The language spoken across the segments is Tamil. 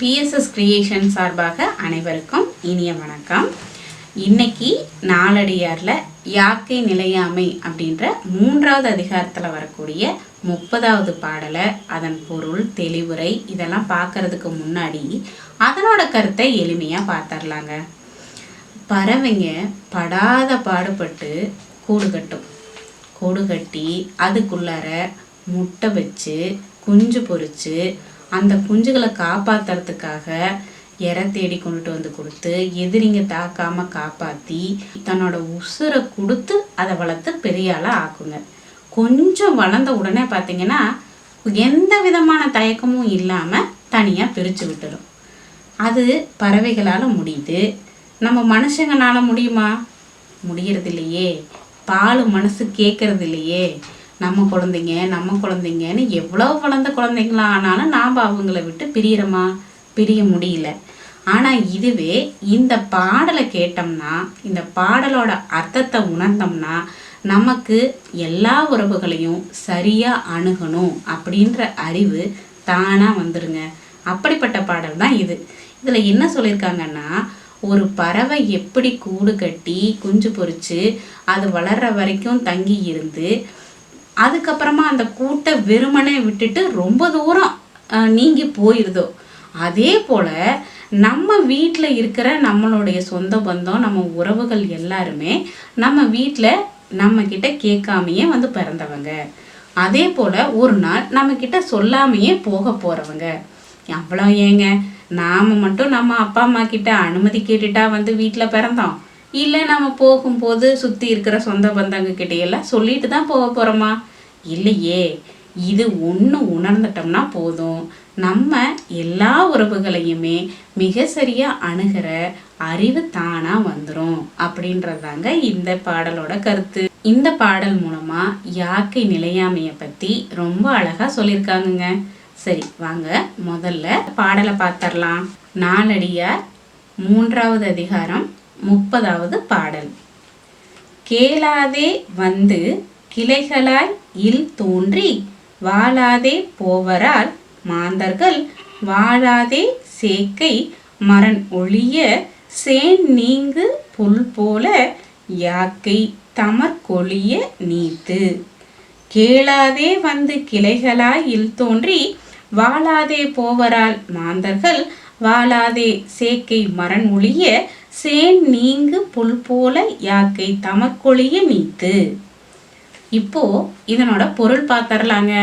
பிஎஸ்எஸ் கிரியேஷன் சார்பாக அனைவருக்கும் இனிய வணக்கம். இன்னைக்கு நாலடியாரில் யாக்கை நிலையாமை அப்படின்ற மூன்றாவது அதிகாரத்தில் வரக்கூடிய முப்பதாவது பாடலை அதன் பொருள் தெளிவுரை இதெல்லாம் பார்க்கறதுக்கு முன்னாடி அதனோட கருத்தை எளிமையாக பார்த்துடலாங்க. பறவைங்க படாத பாடுபட்டு கூடு கட்டும். கூடு கட்டி அதுக்குள்ளார முட்டை வச்சு குஞ்சு பொறிச்சு அந்த குஞ்சுகளை காப்பாத்துறதுக்காக எரை தேடி கொண்டுட்டு வந்து கொடுத்து எதிரிங்க தாக்காம காப்பாற்றி தன்னோட உசுரை கொடுத்து அதை வளர்த்து பெரிய ஆக்குங்க. கொஞ்சம் வளர்ந்த உடனே பார்த்தீங்கன்னா எந்த விதமான தயக்கமும் இல்லாமல் தனியாக பிரித்து விட்டுடும் அது பறவைகளால் முடியுது. நம்ம மனுஷங்கனால முடியுமா? முடியறது இல்லையே பால் மனசு கேட்கறது இல்லையே நம்ம குழந்தைங்க நம்ம குழந்தைங்கன்னு எவ்வளோ வளர்ந்த குழந்தைங்களா ஆனாலும் நாம் அவங்கள விட்டு பிரியறோமா? பிரிய முடியல. ஆனால் இதுவே இந்த பாடலை கேட்டோம்னா இந்த பாடலோட அர்த்தத்தை உணர்ந்தோம்னா நமக்கு எல்லா உறவுகளையும் சரியாக அணுகணும் அப்படின்ற அறிவு தானாக வந்துருங்க. அப்படிப்பட்ட பாடல் தான் இது. இதில் என்ன சொல்லியிருக்காங்கன்னா ஒரு பறவை எப்படி கூடு கட்டி குஞ்சு பொறிச்சு அது வளர்ற வரைக்கும் தங்கி இருந்து அதுக்கப்புறமா அந்த கூட்டை வெறுமனே விட்டுட்டு ரொம்ப தூரம் நீங்கி போயிருதோ. அதே போல் நம்ம வீட்டில் இருக்கிற நம்மளுடைய சொந்த பந்தம் நம்ம உறவுகள் எல்லாருமே நம்ம வீட்டில் நம்ம கேட்காமையே வந்து பிறந்தவங்க. அதே போல் ஒரு நாள் நம்மக்கிட்ட சொல்லாமையே போக போகிறவங்க அவ்வளோ ஏங்க? நாம் மட்டும் நம்ம அப்பா அம்மா கிட்ட அனுமதி கேட்டுட்டா வந்து வீட்டில் பிறந்தோம். இல்லை நம்ம போகும்போது சுற்றி இருக்கிற சொந்த பந்தங்க எல்லாம் சொல்லிட்டு தான் போக போகிறோமா இல்லையே. இது ஒன்று உணர்ந்துட்டோம்னா போதும். நம்ம எல்லா உறவுகளையுமே மிக சரியாக அணுகிற அறிவு தானாக வந்துடும் அப்படின்றதாங்க இந்த பாடலோட கருத்து. இந்த பாடல் மூலமாக யாக்கை நிலையாமையை பற்றி ரொம்ப அழகாக சொல்லியிருக்காங்கங்க. சரி வாங்க. முதல்ல பாடலை பார்த்தரலாம் நாலடியார் மூன்றாவது அதிகாரம் முப்பதாவது பாடல். கேளாதே வந்து கிளைகளாய் இல் தோன்றி வாழாதே போவரால் மாந்தர்கள் வாழாதே சேக்கை மரண் ஒழிய சேன் நீங்கு புல் போல யாக்கை தமர்கொழிய நீத்து. கேளாதே வந்து கிளைகளாய் இல் தோன்றி வாழாதே போவரால் மாந்தர்கள் வாழாதே சேக்கை மரண் ஒழிய சேன் நீங்கு புல் போல யாக்கை தமக்கொழிய நீத்து இப்போ இதனோட பொருள் பார்த்தரலாங்க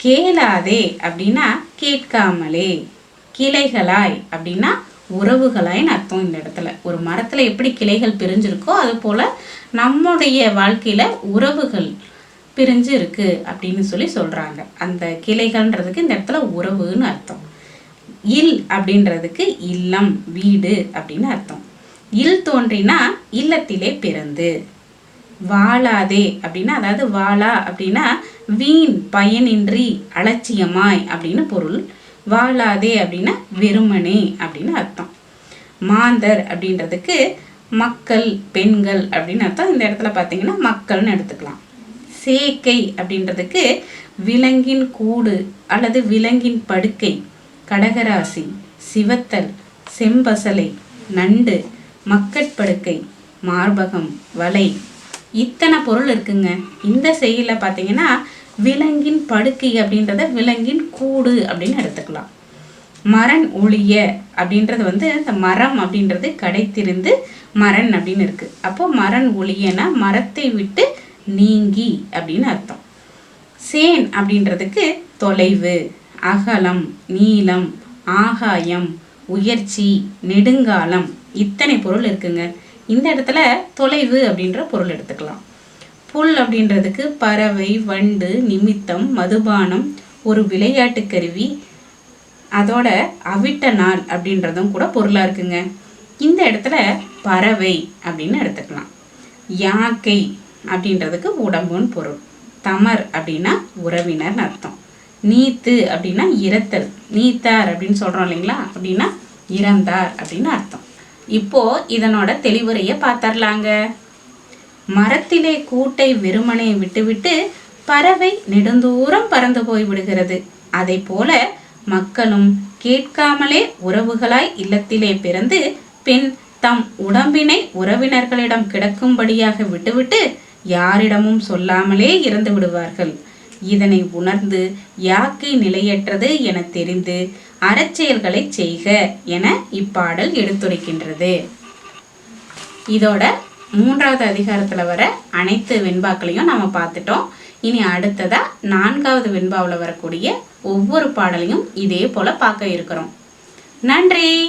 கேளாதே அப்படின்னா கேட்காமலே. கிளைகளாய் அப்படின்னா உறவுகளாய்னு அர்த்தம் இந்த இடத்துல. ஒரு மரத்தில் எப்படி கிளைகள் பிரிஞ்சிருக்கோ அது போல் நம்முடைய வாழ்க்கையில் உறவுகள் பிரிஞ்சு இருக்குது அப்படின்னு சொல்லி சொல்கிறாங்க அந்த கிளைகள்ன்றதுக்கு இந்த இடத்துல உறவுன்னு அர்த்தம். இல் அப்படின்றதுக்கு இல்லம் வீடு அப்படின்னு அர்த்தம். இல் தோன்றினா இல்லத்திலே பிறந்து. வாழாதே அப்படின்னா அதாவது வாழா அப்படின்னா வீண் பயனின்றி அலட்சியமாய் அப்படின்னு பொருள். வாழாதே அப்படின்னா வெறுமனே அப்படின்னு அர்த்தம். மாந்தர் அப்படின்றதுக்கு மக்கள் பெண்கள் அப்படின்னு அர்த்தம். இந்த இடத்துல பார்த்தீங்கன்னா மக்கள்னு எடுத்துக்கலாம். சேக்கை அப்படின்றதுக்கு விலங்கின் கூடு அல்லது விலங்கின் படுக்கை. கடகராசி சிவத்தல் செம்பசலை நண்டு மக்கட்படுக்கை மார்பகம் வலை. இத்தனை பொருள் இருக்குங்க. இந்த செய்தியில் பார்த்தீங்கன்னா விலங்கின் படுக்கை அப்படின்றத விலங்கின் கூடு அப்படின்னு எடுத்துக்கலாம். மரண் ஒளிய அப்படின்றது வந்து இந்த மரம் அப்படின்றது கடைத்திருந்து மரண் அப்படின்னு இருக்கு. அப்போ மரண் ஒளியனா மரத்தை விட்டு நீங்கி அப்படின்னு அர்த்தம். சேன் அப்படின்றதுக்கு தொலைவு. அகலம் நீளம் ஆகாயம் உயர்ச்சி நெடுங்காலம் இத்தனை பொருள் இருக்குங்க. இந்த இடத்துல தொலைவு அப்படின்ற பொருள் எடுத்துக்கலாம். புல் அப்படின்றதுக்கு பறவை வண்டு நிமித்தம் மதுபானம் ஒரு விளையாட்டு கருவி அதோட அவிட்ட நாள் அப்படின்றதும் கூட பொருளாக இருக்குங்க. இந்த இடத்துல பறவை அப்படின்னு எடுத்துக்கலாம். யாக்கை அப்படின்றதுக்கு உடம்புன்னு பொருள். தமர் அப்படின்னா உறவினர்னு அர்த்தம். நீத்து அப்படின்னா இறத்தல் நீத்தார் அப்படின்னு சொல்கிறோம் இல்லைங்களா? அப்படின்னா இறந்தார் அப்படின்னு அர்த்தம். இப்போ இதனோட தெளிவுரையை பார்த்தர்லாங்க மரத்திலே கூட்டை வெறுமனே விட்டுவிட்டு பறவை நெடுந்தூரம் பறந்து போய் விடுகிறது. அதை போல மக்களும் கேட்காமலே உறவுகளாய் இல்லத்திலே பிறந்து பின் தம் உடம்பினை உறவினர்களிடம் கிடக்கும்படியாக விட்டுவிட்டு யாரிடமும் சொல்லாமலே இறந்து விடுவார்கள். இதனை உணர்ந்து யாக்கை நிலையற்றது என தெரிந்து அறச்செயல்களை செய்க என இப்பாடல் எடுத்துரைக்கின்றது. இதோட மூன்றாவது அதிகாரத்துல வர அனைத்து வெண்பாக்களையும் நம்ம பார்த்துட்டோம். இனி அடுத்ததா நான்காவது வெண்பாவில் வரக்கூடிய ஒவ்வொரு பாடலையும் இதே போல பார்க்க இருக்கிறோம். நன்றி!